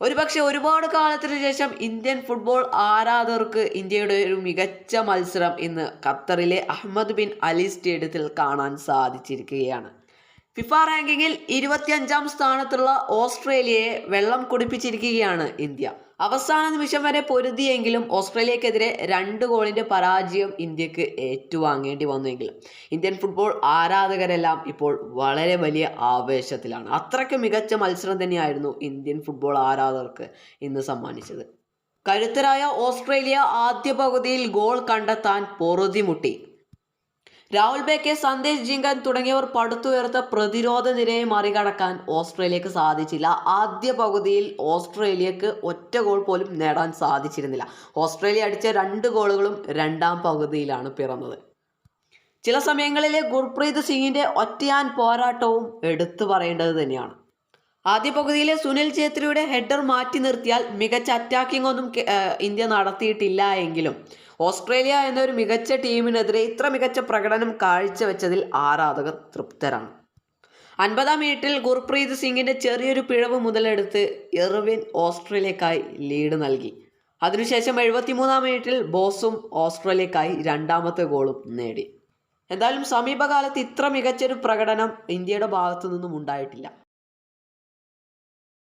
ഒരുപക്ഷെ ഒരുപാട് കാലത്തിന് ശേഷം ഇന്ത്യൻ ഫുട്ബോൾ ആരാധകർക്ക് ഇന്ത്യയുടെ ഒരു മികച്ച മത്സരം ഇന്ന് ഖത്തറിലെ അഹമ്മദ് ബിൻ അലി സ്റ്റേഡിയത്തിൽ കാണാൻ സാധിച്ചിരിക്കുകയാണ്. ഫിഫ റാങ്കിങ്ങിൽ ഇരുപത്തിയഞ്ചാം സ്ഥാനത്തുള്ള ഓസ്ട്രേലിയയെ വെള്ളം കുടിപ്പിച്ചിരിക്കുകയാണ് ഇന്ത്യ. അവസാന നിമിഷം വരെ പൊരുതിയെങ്കിലും ഓസ്ട്രേലിയക്കെതിരെ രണ്ട് ഗോളിന്റെ പരാജയം ഇന്ത്യയ്ക്ക് ഏറ്റുവാങ്ങേണ്ടി വന്നുവെങ്കിലും ഇന്ത്യൻ ഫുട്ബോൾ ആരാധകരെല്ലാം ഇപ്പോൾ വളരെ വലിയ ആവേശത്തിലാണ്. അത്രയ്ക്ക് മികച്ച മത്സരം തന്നെയായിരുന്നു ഇന്ത്യൻ ഫുട്ബോൾ ആരാധകർക്ക് ഇന്ന് സമ്മാനിച്ചത്. കരുത്തരായ ഓസ്ട്രേലിയ ആദ്യ പകുതിയിൽ ഗോൾ കണ്ടെത്താൻ പൊറുതിമുട്ടി. രാഹുൽ ബേക്കെ സന്ദേശ് ജിങ്കൻ തുടങ്ങിയവർ പടുത്തുയർത്ത പ്രതിരോധ നിരയെ മറികടക്കാൻ ഓസ്ട്രേലിയക്ക് സാധിച്ചില്ല. ആദ്യ പകുതിയിൽ ഓസ്ട്രേലിയക്ക് ഒറ്റ ഗോൾ പോലും നേടാൻ സാധിച്ചിരുന്നില്ല. ഓസ്ട്രേലിയ അടിച്ച രണ്ട് ഗോളുകളും രണ്ടാം പകുതിയിലാണ് പിറന്നത്. ചില സമയങ്ങളിലെ ഗുർപ്രീത് സിംഗിന്റെ ഒറ്റയാൻ പോരാട്ടവും എടുത്തു പറയേണ്ടത് തന്നെയാണ്. ആദ്യ പകുതിയിലെ സുനിൽ ഛേത്രിയുടെ ഹെഡർ മാറ്റി നിർത്തിയാൽ മികച്ച അറ്റാക്കിംഗ് ഒന്നും ഇന്ത്യ നടത്തിയിട്ടില്ല എങ്കിലും. ഓസ്ട്രേലിയ എന്നൊരു മികച്ച ടീമിനെതിരെ ഇത്ര മികച്ച പ്രകടനം കാഴ്ചവെച്ചതിൽ ആരാധകർ തൃപ്തരാണ്. അൻപതാം മിനിറ്റിൽ ഗുർപ്രീത് സിംഗിന്റെ ചെറിയൊരു പിഴവ് മുതലെടുത്ത് എറിവിൻ ഓസ്ട്രേലിയക്കായി ലീഡ് നൽകി. അതിനുശേഷം എഴുപത്തിമൂന്നാം മിനിറ്റിൽ ബോസും ഓസ്ട്രേലിയക്കായി രണ്ടാമത്തെ ഗോളും നേടി. എന്തായാലും സമീപകാലത്ത് ഇത്ര മികച്ചൊരു പ്രകടനം ഇന്ത്യയുടെ ഭാഗത്തു നിന്നും ഉണ്ടായിട്ടില്ല.